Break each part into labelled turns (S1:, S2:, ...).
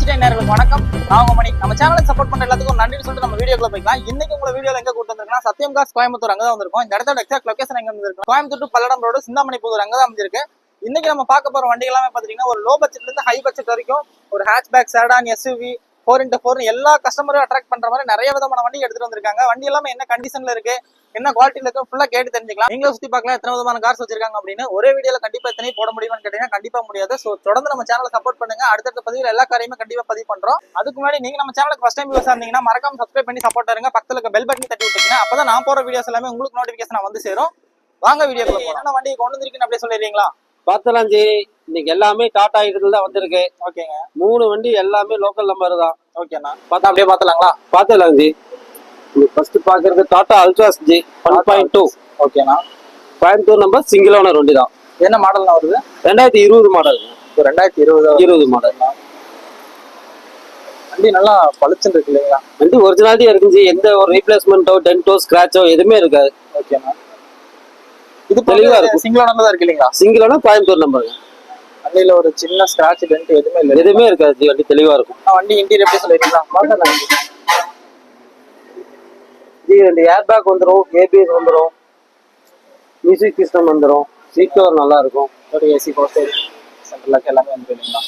S1: நான் உங்க மணி. நம்ம சேனலை சப்போர்ட் பண்ற எல்லாத்துக்கும் நன்றி சொல்லிட்டு நம்ம வீடியோக்குள்ள போய்க்கலாம். இன்னைக்கு உங்களை வீடியோல எங்க கூட்டு வந்திருக்கோம் சத்தியம் காஸ் கோயம்புத்தூர் அங்கதான் தான் இந்த இடத்தோட எக்ஸாக்ட் லொகேஷன் எங்க வந்திருக்கும் கோயம்புத்தூர் டு பல்லடம் ரோடு சிந்தாமணி புதூர் அங்கதான் வந்திருக்கு இன்னைக்கு நம்ம பார்க்க போற வண்டி எல்லாமே பாத்தீங்கன்னா ஒரு லோ பட்ஜெட்ல இருந்து ஹை பட்ஜெட் வரைக்கும் ஒரு hatchback sedan SUV four into four எல்லா கஸ்டமரும் அட்ராக்ட் பண்ற மாதிரி நிறைய விதமான வண்டி எடுத்துட்டு வந்திருக்காங்க. வண்டி எல்லாமே என்ன கண்டிஷன்ல இருக்கு என்ன குவாலிட்டியில இருக்கு ஃபுல்லா கேட்டு தெரிஞ்சுக்கலாம். நீங்களும் சுத்தி பார்க்கலாம் எத்தனை விதமான கார்ஸ் வச்சிருக்காங்க அப்படின்னு. ஒரே வீடியோல கண்டிப்பா எத்தனை போட முடியும்னு கேட்டீங்கன்னா கண்டிப்பா முடியாது. ஸோ தொடர்ந்து நம்ம சேனலை சப்போர்ட் பண்ணுங்க. அடுத்தடுத்த பதிவுல எல்லா காரியமே கண்டிப்பா பதிவு பண்றோம். அதுக்கு முன்னாடி நீங்க நம்ம சேனலுக்கு ஃபர்ஸ்ட் டைம் யூஸ் இருந்தீங்கன்னா மறக்காம சப்ஸ்கிரைப் பண்ணி சப்போர்ட் இருங்க. பக்கத்துல இருக்க பெல் பட்டன் தட்டி விட்டுருங்க அப்பதான் நான் போற வீடியோஸ் எல்லாமே உங்களுக்கு நோட்டிபிகேஷன் வந்து சேரும். வாங்க வீடியோ என்ன வண்டி கொண்டு வந்திருக்குன்னு அப்படியே சொல்லிடுறீங்களா?
S2: பார்த்தலாம் சரி இன்னைக்கு எல்லாமே டாடா இதுல தான் வந்திருக்கு.
S1: ஓகேங்க.
S2: மூணு வண்டி எல்லாமே லோக்கல் நம்பர் தான்.
S1: ஓகேண்ணா. பார்த்தா அப்படியே பார்த்தலாங்களா?
S2: பார்த்தலாம் ஜி ஃபர்ஸ்ட் பாக்குறது Tata Altroz ji one point two
S1: ஓகேண்ணா.
S2: கோயம்புத்தூர் நம்பர் சிங்கிள் ஓனர் வண்டி தான்.
S1: என்ன மாடல்னா வருது?
S2: ரெண்டாயிரத்தி இருபது மாடல்
S1: ரெண்டாயிரத்தி இருபது
S2: இருபது மாடல்
S1: வண்டி நல்லா பளிச்சுன்னு இருக்கு இல்லைங்களா?
S2: வண்டி ஒரிஜினாலிட்டி இருக்குங்க எந்த ஒரு ரீப்ளேஸ்மெண்ட்டோ டென்ட்டோ ஸ்கிராச்சோ எதுவுமே இருக்காது.
S1: இது
S2: தெளிவா இருக்கும்.
S1: சிங்கிள் ஓனர் தான் இருக்கு இல்லைங்களா?
S2: சிங்கிள் ஓனர் கோயம்புத்தூர் நம்பர்
S1: வண்டியில ஒரு சின்ன ஸ்கிராட்ச் டென்ட் எதுவுமே இல்லை
S2: எதுவுமே இருக்காது வண்டி தெளிவா இருக்கும்.
S1: வண்டி இன்டீரியர் எப்படி சொல்லிருக்கீங்களா? மாட்டேன்
S2: ஜி ரெண்டு ஏர் பேக் வந்துடும் ஏபிஎஸ் வந்துடும் மியூசிக் சிஸ்டம் வந்துடும் சீட் கவர் நல்லா இருக்கும்.
S1: ஏசி போஸ்டர் சென்ட்ரல் லாக் எல்லாமே வந்து இல்லைங்களா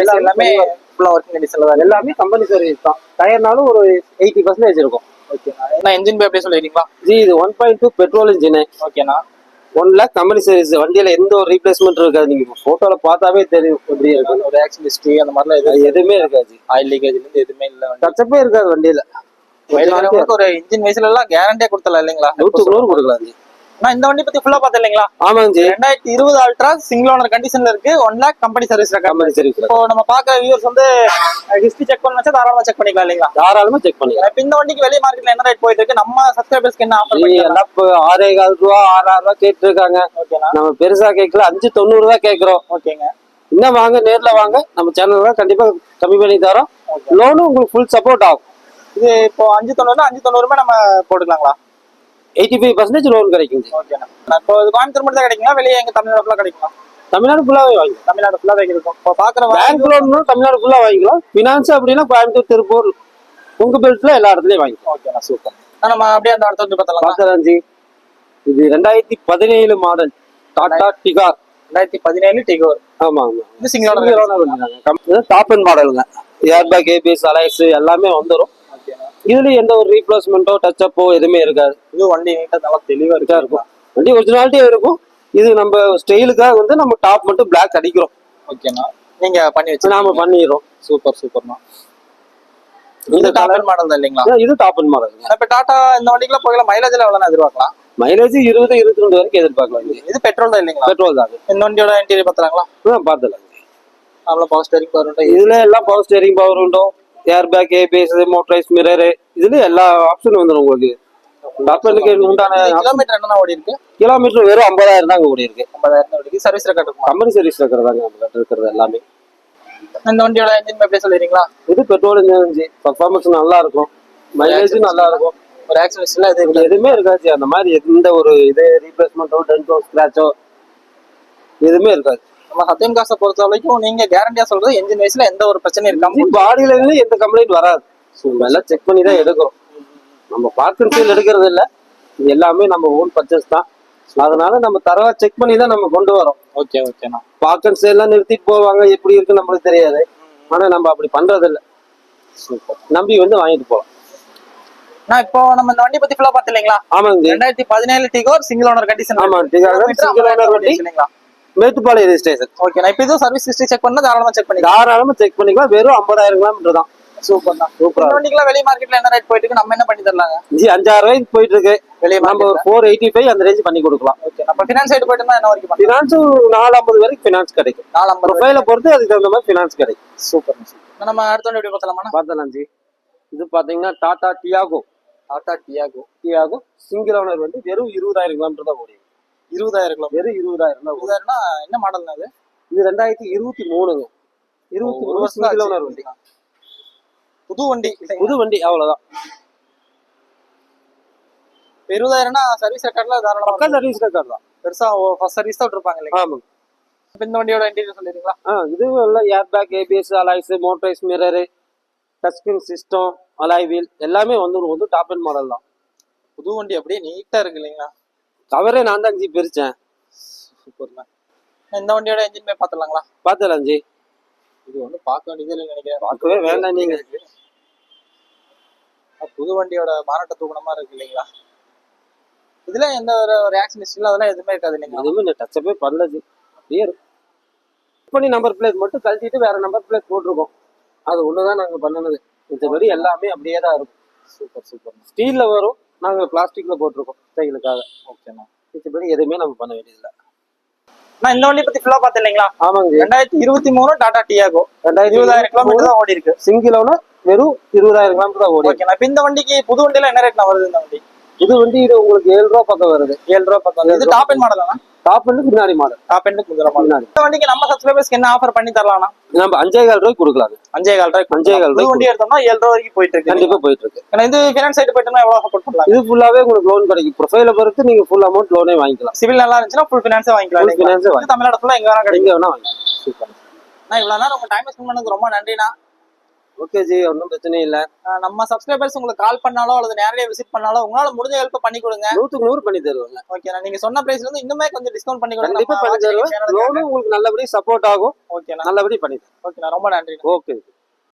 S1: AC எல்லாமே ஃபுல்லா ஒர்க்கிங் கண்டிஷன்ல தான்
S2: எல்லாமே கம்பெனி சர்வீஸ் தான். டயர்னாலும் ஒரு எயிட்டி பர்சன்டேஜ் இருக்கும்.
S1: ஓகேண்ணா. என்ன இன்ஜின் பே அப்படியே சொல்லிடுறீங்களா?
S2: ஜி இது one point two petrol engine
S1: ஓகேண்ணா.
S2: ஒன் லேக் கம்பெனி சர்வீஸ் வண்டியில எந்த ஒரு ரீப்ளேஸ்மெண்ட் இருக்காது. நீங்க போட்டோல பார்த்தாவே தெரியும் எப்படி இருக்கு
S1: ஒரு ஆக்சிடென்ட் ஹிஸ்ட்ரி அந்த மாதிரிலாம் எதுவும்
S2: இருக்காது.
S1: ஆயில் லீக்கேஜ்ல இருந்து எதுவுமே இல்லை
S2: டச்சப்பே இருக்காது வண்டியில.
S1: ஒரு இன்ஜின் வயசுல எல்லாம் கேரண்டியா கொடுத்தல இல்லைங்களா?
S2: நூற்றுக்கு நூறு கொடுக்கலாம் ஜி.
S1: நான் இந்த வண்டி பத்தி ஃபுல்லா பார்த்தேன் இல்லைங்களா
S2: ஆமாங்க ஜி.
S1: ரெண்டாயிரத்தி இருபது அல்ட்ரா சிங்கிள் ஓனர் கண்டிஷன்ல இருக்கு. One lakh company service
S2: company service
S1: இப்போ நம்ம பாக்குற வியூவர்ஸ் வந்து ஹிஸ்டரி செக் பண்ண தாராளமா செக் பண்ணிக்கலாம் இல்லைங்களா?
S2: தாராளமா செக் பண்ணிக்கலாம்.
S1: இப்ப இந்த வண்டிக்கு வெளிய மார்க்கெட்ல என்ன ரேட் போயிட்டு இருக்கு? நம்ம சப்ஸ்கிரைபர்ஸ்க்கு என்ன ஆஃபர்
S2: எல்லாம் இப்போ ஆறே கால் ரூபா ஆறாயிரம் ரூபா கேட்டு இருக்காங்க நம்ம பெருசா கேட்கல அஞ்சு தொண்ணூறு தான் கேட்கறோம்.
S1: ஓகேங்க
S2: இன்னும் வாங்க நேர்ல வாங்க நம்ம சேனல்ல கண்டிப்பா கம்மி பண்ணி தரோம். லோனும் உங்களுக்கு ஃபுல் சப்போர்ட் ஆகும்.
S1: இது இப்போ அஞ்சு தொண்ணூறு அஞ்சு தொண்ணூறுமே நம்ம போட்டுக்கலாங்களா?
S2: எயிட்டி ஃபைவ் பர்சன்டேஜ் லோன் கிடைக்கும்
S1: இப்போ கோயம்புத்தூர் மட்டும் தான் கிடைக்குங்களா? வெளியே எங்க தமிழ்நாடு ஃபுல்லா கிடைக்குமா?
S2: தமிழ்நாடு ஃபுல்லாவே வாங்கி
S1: தமிழ்நாடு ஃபுல்லா இருக்கும் இப்போ பாக்குற
S2: பேங்க் லோன் தமிழ்நாடு ஃபுல்லா வாங்கிக்கலாம். ஃபினான்ஸ் அப்படின்னா கோயம்புத்தூர் திருப்பூர் உங்க பெல்ட்ல எல்லா இடத்துலயும் வாங்கிக்கலாம்.
S1: ஓகேண்ணா சூப்பர் நம்ம அப்படியே அந்த அடுத்த வந்து பார்த்தலாம்
S2: பார்த்தராஞ்சி இது ரெண்டாயிரத்தி பதினேழு மாடல். டாடா டிகார்
S1: ரெண்டாயிரத்தி பதினேழு டிகோர்
S2: ஆமா ஆமா.
S1: இது சிங்கிளோட
S2: டாப் அண்ட் மாடலுங்க ஏர் பேக் ஏபிஎஸ் அலைஸ் எல்லாமே வந்துடும்
S1: ஓகேண்ணா
S2: இதுல எந்த ஒரு ரீப்ளேஸ்மெண்ட்டோ டச்சப்போ எதுவுமே இருக்காது.
S1: இது வண்டி நீட்டா நல்லா தெளிவா இருக்கா.
S2: இருக்கும். வண்டி ஒரிஜினாலிட்டியா இருக்கும். இது நம்ம ஸ்டைலுக்காக வந்து நம்ம டாப் மட்டும் பிளாக் அடிக்கிறோம்.
S1: ஓகேண்ணா நீங்க பண்ணி வச்சு
S2: நாம பண்ணிடுறோம்.
S1: சூப்பர் சூப்பர்ண்ணா இது டாப் மாடல் தான் இல்லைங்களா?
S2: இது டாப் அண்ட் மாடலுங்க
S1: இப்ப டாடா இந்த வண்டிக்குள்ள போகல மைலேஜ்ல எவ்வளவு எதிர்பார்க்கலாம்?
S2: மைலேஜ் இருபது இருபத்தி ரெண்டு வரைக்கும் எதிர்பார்க்கலாம்
S1: இது. பெட்ரோல் தான் இல்லைங்களா?
S2: பெட்ரோல் தான்
S1: இந்த வண்டியோட இன்டீரியர் பார்த்தலாங்களா
S2: பார்த்துலாம்
S1: அவ்வளோ பவர் ஸ்டேரிங் பவர் உண்டு?
S2: இதுல எல்லாம் பவர் ஸ்டேரிங் பவர் உண்டோ? Air bag ABS motorized mirror இதுல எல்லா ஆப்ஷனும் வந்துடும் உங்களுக்கு. டாப்பனுக்கு உண்டான
S1: கிலோமீட்டர் என்னன்னா ஓடி இருக்கு?
S2: கிலோமீட்டர் வெறும் ஐம்பதாயிரம் தாங்க ஓடி இருக்கு.
S1: ஐம்பதாயிரம் தான் ஓடி சர்வீஸ் ரெக்கார்ட்
S2: கம்பெனி சர்வீஸ் இருக்கிறதாங்க நம்ம கிட்ட இருக்கிறது எல்லாமே.
S1: இந்த வண்டியோட இன்ஜின் எப்படி சொல்லிடுறீங்களா?
S2: இது பெட்ரோல் இன்ஜின் பர்ஃபார்மன்ஸ் நல்லா இருக்கும். மைலேஜ் நல்லா இருக்கும்.
S1: ஒரு ஆக்சிடென்ட்ல இது
S2: எதுவுமே இருக்காது அந்த மாதிரி எந்த ஒரு இது ரீப்ளேஸ்மெண்ட்டோ டென்ட்டோ ஸ்கிராச்சோ எதுவுமே இருக்காது.
S1: நம்ம சத்தியம் காசை பொறுத்த வரைக்கும் நீங்க கேரண்டியா சொல்றது இன்ஜின் வயசுல எந்த ஒரு பிரச்சனையும் இருக்காம
S2: பாடியில இருந்து எந்த கம்ப்ளைண்ட் வராது. எல்லாம் செக் பண்ணி தான் எடுக்கிறோம் நம்ம பார்க்கன் சீல் எடுக்கிறது இல்ல. இது எல்லாமே நம்ம ஓன் பர்ச்சேஸ் தான். அதனால நம்ம தரவா செக் பண்ணி தான் நம்ம கொண்டு வரோம்.
S1: ஓகே ஓகேண்ணா
S2: பார்க்கன் சேல்லாம் நிறுத்திட்டு போவாங்க. எப்படி இருக்கு நம்மளுக்கு தெரியாது. ஆனா நம்ம அப்படி பண்றது இல்ல
S1: சூப்பர்
S2: நம்பி வந்து வாங்கிட்டு போகலாம்
S1: நான் இப்போ நம்ம இந்த வண்டி பத்தி ஃபுல்லா இல்லைங்களா
S2: ஆமாங்க. ஜி.
S1: ரெண்டாயிரத்தி பதினேழு டிகோர் சிங்கிள் ஓனர் கண்டிஷன்
S2: ஆமா, Tigor single owner வண்டி.
S1: இல்லைங்களா
S2: மேட்டுப்பாளையம் ரெஜிஸ்ட்ரேஷன்
S1: ஓகே நான் இப்போ இதுவும் சர்வீஸ் ஹிஸ்டரி செக் பண்ணா தாராளமா செக் பண்ணிக்கலாம்.
S2: தாராளமா செக் பண்ணிக்கலாம். வெறும் ஐம்பதாயிரம் கிலோமீட்டர் தான்.
S1: சூப்பர் தான்.
S2: சூப்பரா
S1: இந்த வண்டிக்குலாம் வெளி மார்க்கெட்ல என்ன ரேட் போயிட்டு இருக்கு? நம்ம என்ன பண்ணி தரலாங்க?
S2: ஜி அஞ்சாயிரம் ரூபாய்க்கு போயிட்டு இருக்கு.
S1: வெளிய
S2: நம்ம ஃபோர் எயிட்டி ஃபைவ் அந்த ரேஞ்ச் பண்ணி கொடுக்கலாம்.
S1: ஓகே நம்ம ஃபினான்ஸ் சைடு போயிட்டோம்னா என்ன வரைக்கும்
S2: ஃபினான்ஸ் நாலு ஐம்பது வரைக்கும் ஃபினான்ஸ் கிடைக்கும்.
S1: நாலு ஐம்பது
S2: ப்ரொஃபைலை பொறுத்து அதுக்கு தகுந்த மாதிரி ஃபினான்ஸ் கிடைக்கும்.
S1: சூப்பர் சூப்பர் நம்ம அடுத்த வண்டி எப்படி பார்த்தலாமா
S2: பார்த்தலாம் ஜி. இது பாத்தீங்கன்னா Tata Tiago.
S1: Tata Tiago.
S2: Tiago single owner வந்து வெறும் இருபதாயிரம் கிலோமீட்டர் தான் ஓடி
S1: இருபதாயிரம் கிலோ
S2: வெறும் இருபதாயிரம் தான்
S1: இருபதாயிரம்னா என்ன மாடல்னா அது?
S2: இது ரெண்டாயிரத்தி இருபத்தி மூணுங்க. இருபத்தி
S1: ஒரு
S2: மூணு
S1: வருஷம்
S2: சிங்கிள். ஓனர் வண்டி.
S1: புது வண்டி.
S2: புது வண்டி அவ்வளவுதான்.
S1: இருபதாயிரம்னா சர்வீஸ் ரெக்கார்ட்ல தாராளமா
S2: பக்கா
S1: இருக்கும்.
S2: சர்வீஸ் ரெக்கார்ட் தான்.
S1: பெருசா ஃபர்ஸ்ட் சர்வீஸ் தான் விட்டுருப்பாங்க இல்லைங்க
S2: ஆமாங்க.
S1: இப்ப இந்த வண்டியோட இன்டீரியர் சொல்லிடுங்களா
S2: ஆ இது எல்லாம் air bag ABS alloys motorised mirror touch screen system alloy wheel எல்லாமே வந்துடும் வந்து டாப் அண்ட் மாடல் தான்.
S1: புது வண்டி அப்படியே நீட்டா இருக்கு இல்லைங்களா?
S2: கவரே நான் தான் ஜி பிரிச்சேன்.
S1: சூப்பர்ண்ணா. இந்த வண்டியோட என்ஜின் போய் பார்த்துலாங்களா
S2: பார்த்துலாம் ஜி
S1: இது வந்து பார்க்க வேண்டியது இல்லைன்னு நினைக்கிறேன்.
S2: பார்க்கவே வேண்டாம் நீங்க.
S1: புது வண்டியோட மாநாட்ட தூக்குன மாதிரி இருக்கு இல்லைங்களா? இதுல எந்த ஒரு ரியாக்ஷன் ஹிஸ்டரியில் அதெல்லாம் எதுவுமே இருக்காது இல்லைங்களா?
S2: எதுவுமே இந்த டச்சப்பே பண்ணல ஜி அப்படியே பண்ணி நம்பர் பிளேட் மட்டும் கழட்டிட்டு வேற நம்பர் பிளேட் போட்டிருக்கோம். அது ஒண்ணுதான் நாங்க பண்ணினது. மத்தபடி எல்லாமே அப்படியே தான் இருக்கும்.
S1: சூப்பர் சூப்பர்
S2: ஸ்டீல்ல வரும். நாங்க பிளாஸ்டிக்ல போட்டிருக்கோம் சைக்கிளுக்காக
S1: ஓகேண்ணா
S2: மத்தபடி எதுவுமே நம்ம பண்ண வேண்டியதில்லை.
S1: நான் இந்த வண்டி பத்தி ஃபுல்லா பார்த்து இல்லைங்களா?
S2: ஆமாங்க.
S1: ரெண்டாயிரத்தி இருபத்தி மூணு டாடா டியாகோ
S2: ரெண்டாயிரத்தி
S1: இருபதாயிரம் கிலோமீட்டர் தான் ஓடி இருக்கு
S2: சிங்கிள் வெறும் இருபதாயிரம் கிலோமீட்டர் தான் ஓடி
S1: ஓகேண்ணா இப்ப இந்த வண்டிக்கு புது வண்டியில என்ன ரேட்ல வருது இந்த வண்டி?
S2: இது வண்டி இது உங்களுக்கு ஏழு ரூபா பக்கம் வருது.
S1: ஏழு ரூபா பக்கம் இது டாப் எண்ட் மாடல்
S2: டாப் வந்து பின்னாடி மாடல்
S1: டாப் எண்ட் குதிரை மாடல் இந்த வண்டிக்கு நம்ம சப்ஸ்கிரைபர்ஸ்க்கு என்ன ஆஃபர் பண்ணி தரலாம்னா?
S2: நம்ம அஞ்சே கால் ரூபாய்க்கு கொடுக்கலாம்
S1: அஞ்சே கால் ரூபாய்
S2: அஞ்சே கால் ரூபாய்க்கு
S1: வண்டி எடுத்தோம்னா ஏழு ரூபா வரைக்கும் போயிட்டு இருக்கு
S2: கண்டிப்பா போயிட்டு இருக்கு
S1: ஏன்னா இது ஃபினான்ஸ் சைடு போயிட்டோம்னா எவ்வளவு சப்போர்ட் பண்ணலாம்
S2: இது ஃபுல்லாவே உங்களுக்கு லோன் கிடைக்கும். ப்ரொஃபைல பொறுத்து நீங்க ஃபுல் அமௌண்ட் லோனே வாங்கிக்கலாம்.
S1: சிவில் நல்லா இருந்துச்சுன்னா ஃபுல் ஃபினான்ஸே வாங்கிக்கலாம்?
S2: ஃபினான்ஸே
S1: இது தமிழ்நாடு ஃபுல்லா எங்க வேணா கிடைக்கும்.
S2: எங்க வேணா வாங்கிக்கலாம்.
S1: சூப்பர். நான் இவ்வளவு நேரம் உங்க டைம் ஸ்பெண்ட் பண்ணதுக்கு ரொம்ப நன்றிண்ணா.
S2: ஓகே ஜி ஒன்றும் பிரச்சனை இல்ல.
S1: நம்ம சப்ஸ்கிரைபர்ஸ் உங்களுக்கு கால் பண்ணாலோ அல்லது நேரடியாக விசிட் பண்ணாலோ உங்களால முடிஞ்ச ஹெல்ப் பண்ணி கொடுங்க.
S2: நூத்துக்கு நூறு பண்ணி தருவாங்க.
S1: ஓகேண்ணா நீங்க சொன்ன பிரைஸ்ல இருந்து இன்னுமே கொஞ்சம் டிஸ்கவுண்ட் பண்ணி கொடுங்க.
S2: கண்டிப்பா பண்ணி தருவேன் லோனும் உங்களுக்கு நல்லபடி சப்போர்ட் ஆகும்.
S1: ஓகேண்ணா
S2: நல்லபடி பண்ணி தருவேன்
S1: ஓகேண்ணா ரொம்ப நன்றி
S2: ஓகே